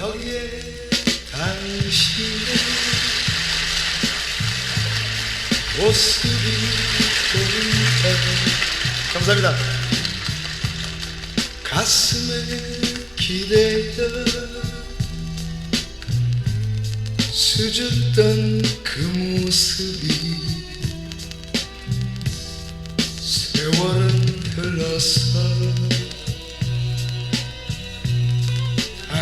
여기에 당신의 모습이 보인다 감사합니다. 가슴에 기대던 수줍던 그 모습이 세월은 흘러서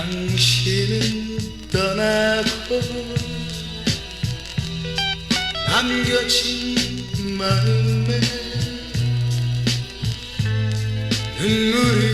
당신은 떠나고 남겨진 마음에 눈물이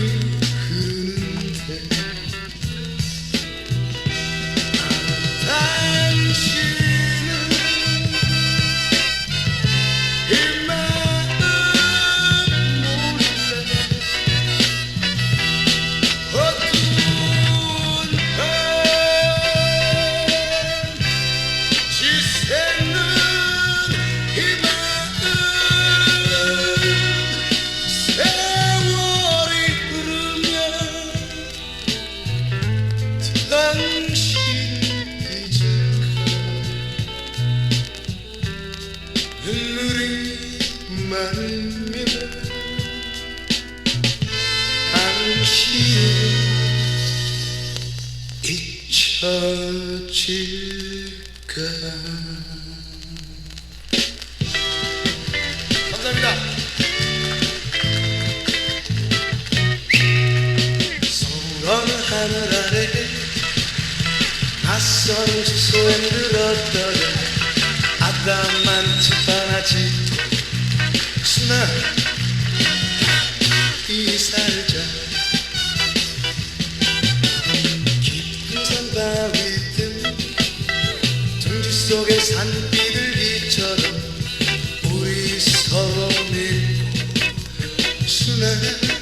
Sooner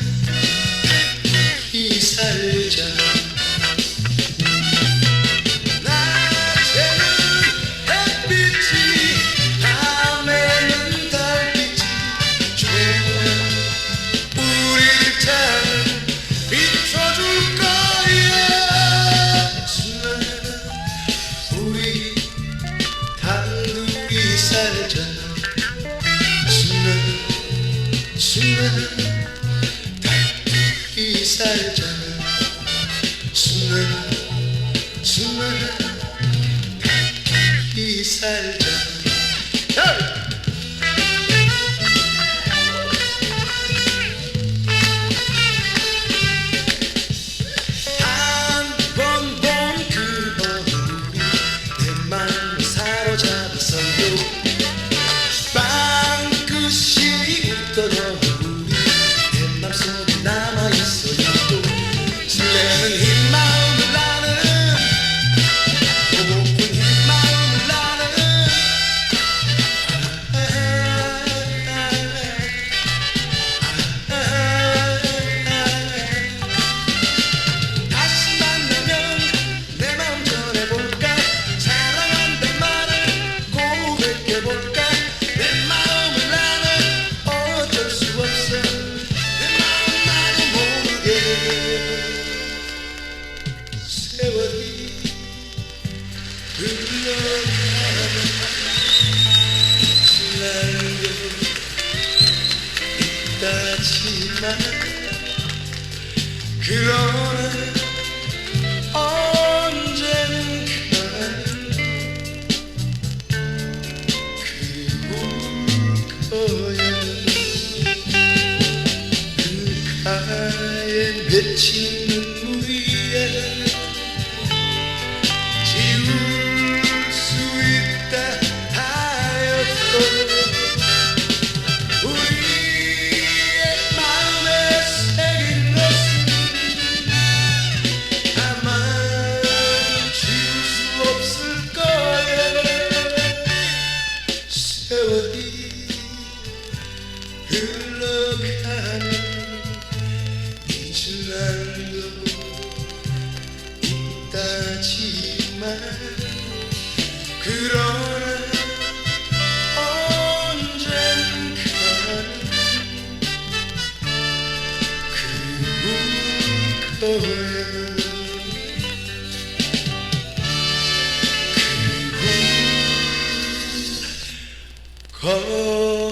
Come.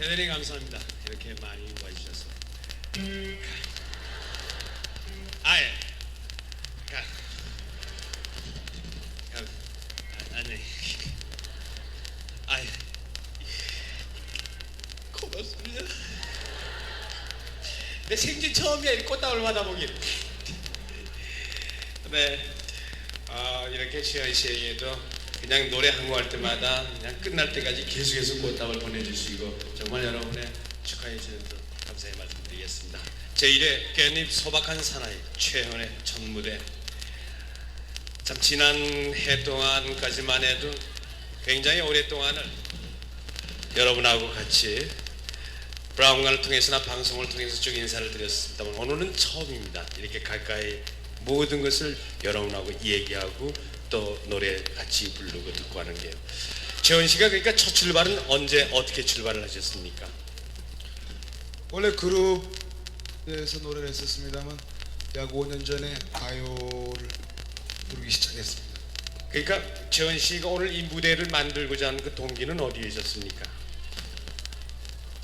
대단히 감사합니다. 이렇게 많이 와주셔서. 아예. 가. 가. 아, 아니. 아예. 고맙습니다. 내 생전 처음이야 이 꽃다발 받아보긴. 네. 아 이렇게 시현 씨에게도 그냥 노래 한 곡 할 때마다 그냥 끝날 때까지 계속해서 꽃다발 보내주시고 정말 여러분의 축하해 주셔서 감사의 말씀드리겠습니다. 제1회 깻잎 소박한 사나이 최현의 첫 무대 참 지난 해 동안까지만 해도 굉장히 오랫동안을 여러분하고 같이 브라운관을 통해서나 방송을 통해서 쭉 인사를 드렸습니다만 오늘은 처음입니다. 이렇게 가까이 모든 것을 여러분하고 얘기하고 또 노래 같이 부르고 듣고 하는 게요. 재원 씨가 그러니까 첫 출발은 언제 어떻게 출발을 하셨습니까? 원래 그룹에서 노래를 했었습니다만 약 5년 전에 가요를 부르기 시작했습니다. 그러니까 재원 씨가 오늘 이 무대를 만들고자 하는 그 동기는 어디에 있었습니까?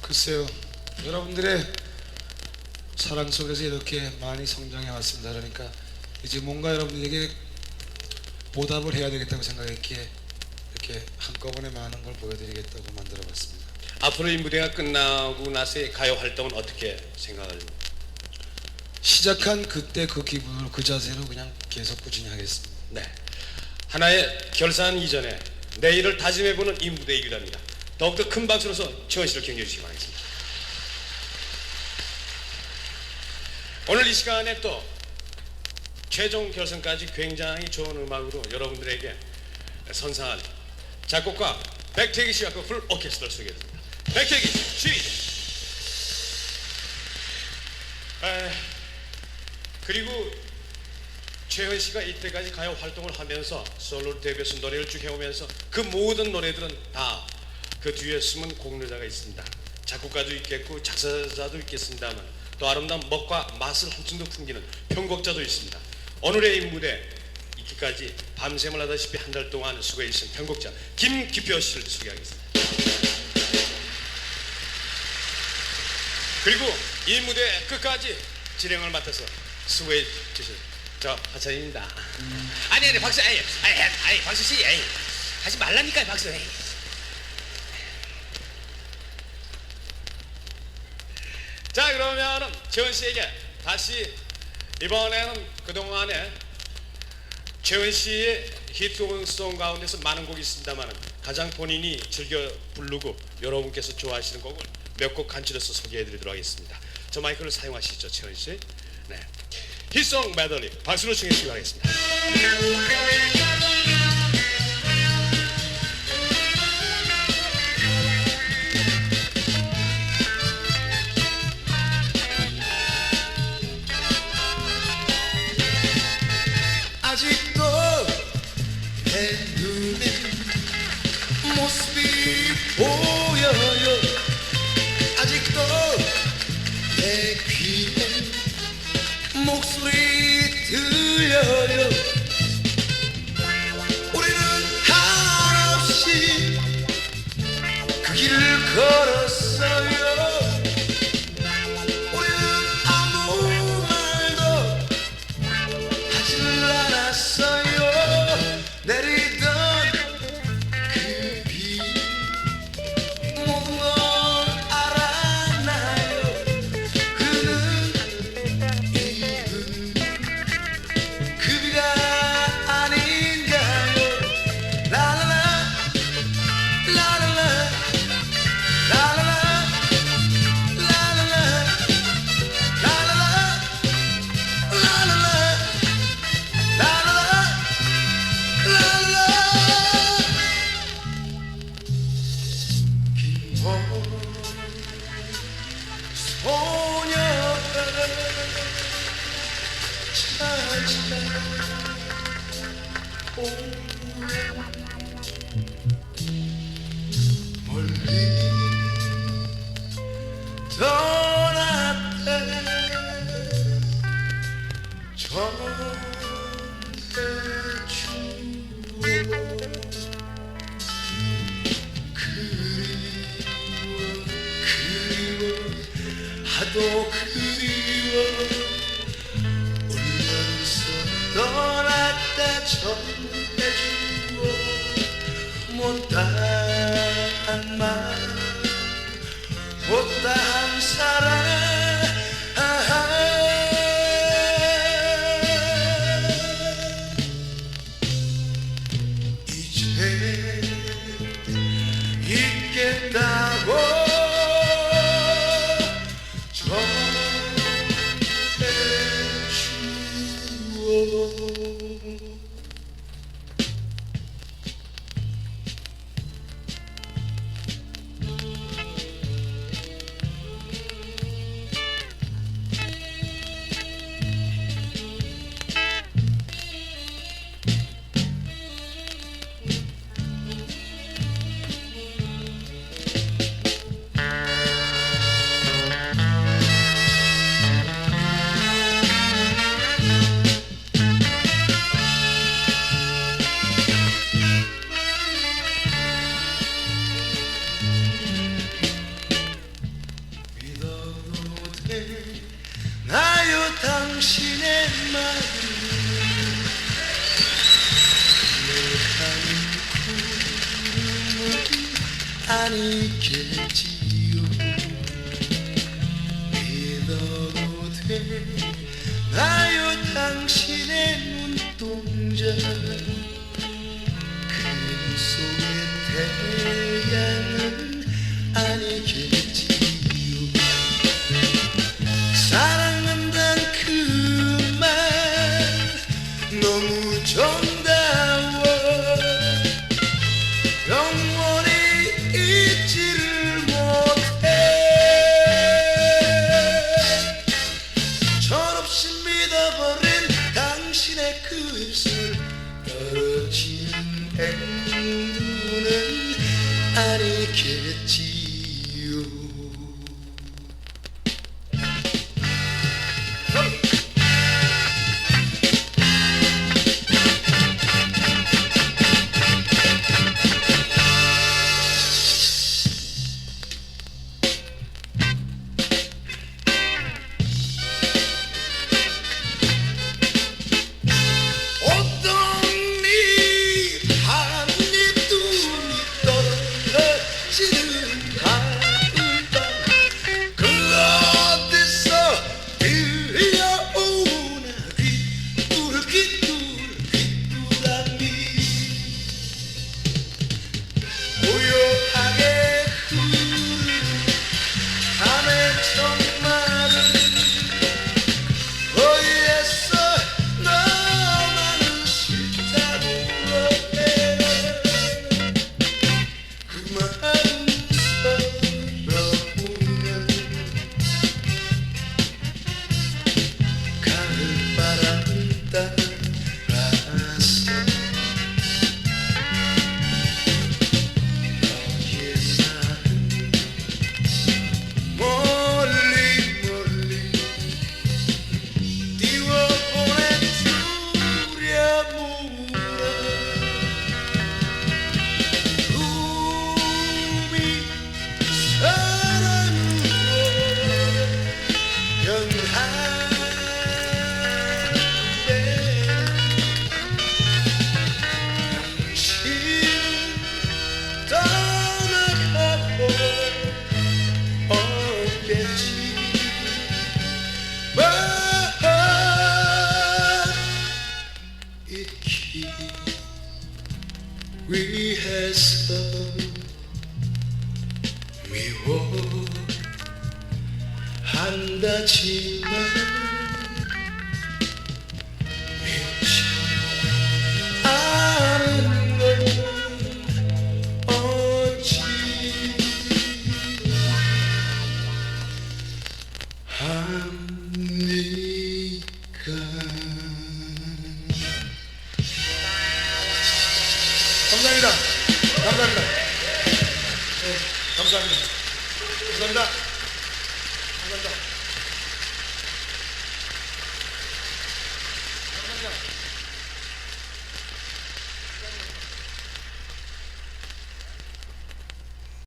글쎄요, 여러분들의 사랑 속에서 이렇게 많이 성장해 왔습니다. 그러니까 이제 뭔가 여러분들에게 보답을 해야 되겠다고 생각했기에 이렇게 한꺼번에 많은 걸 보여드리겠다고 만들어봤습니다. 앞으로 이 무대가 끝나고 나서의 가요 활동은 어떻게 생각을? 시작한 그때 그 기분으로 그 자세로 그냥 계속 꾸준히 하겠습니다. 네. 하나의 결산 이전에 내일을 다짐해보는 이 무대이기도 합니다. 더욱더 큰 박수로서 최원 씨를 격려해 주시기 바라겠습니다. 오늘 이 시간에 또 최종 결선까지 굉장히 좋은 음악으로 여러분들에게 선사할 작곡가 백태기 씨와 그 풀 오케스트라를 소개해드립니다. 백태기 씨. 에, 그리고 최현 씨가 이때까지 가요 활동을 하면서 솔로 데뷔해서 노래를 쭉 해오면서 그 모든 노래들은 다 그 뒤에 숨은 공로자가 있습니다. 작곡가도 있겠고 작사자도 있겠습니다만 또 아름다운 먹과 맛을 한층 더 풍기는 편곡자도 있습니다. 오늘의 이 무대 있기까지 밤샘을 하다시피 한 달 동안 수고해 주신 편곡자 김기표 씨를 소개하겠습니다. 그리고 이 무대 끝까지 진행을 맡아서 수고해 주신 저 하찬입니다. 아니 아니 박수 아니 아니 아니 박수 씨 아니 하지 말라니까요 박수 아니. 자 그러면은 재원 씨에게 다시 이번에는 그동안에 재원 씨의 히트송 가운데서 많은 곡이 있습니다만 가장 본인이 즐겨 부르고 여러분께서 좋아하시는 곡을 몇 곡 간추려서 소개해드리도록 하겠습니다. 저 마이크를 사용하시죠 재원 씨. 네. 히트송 메들리 박수로 청해 주시기 바라겠습니다. 하도 그리워. 울면서 떠났다 전해주고 못한 말 못한 사랑. Thank you. so intense. 아니겠지.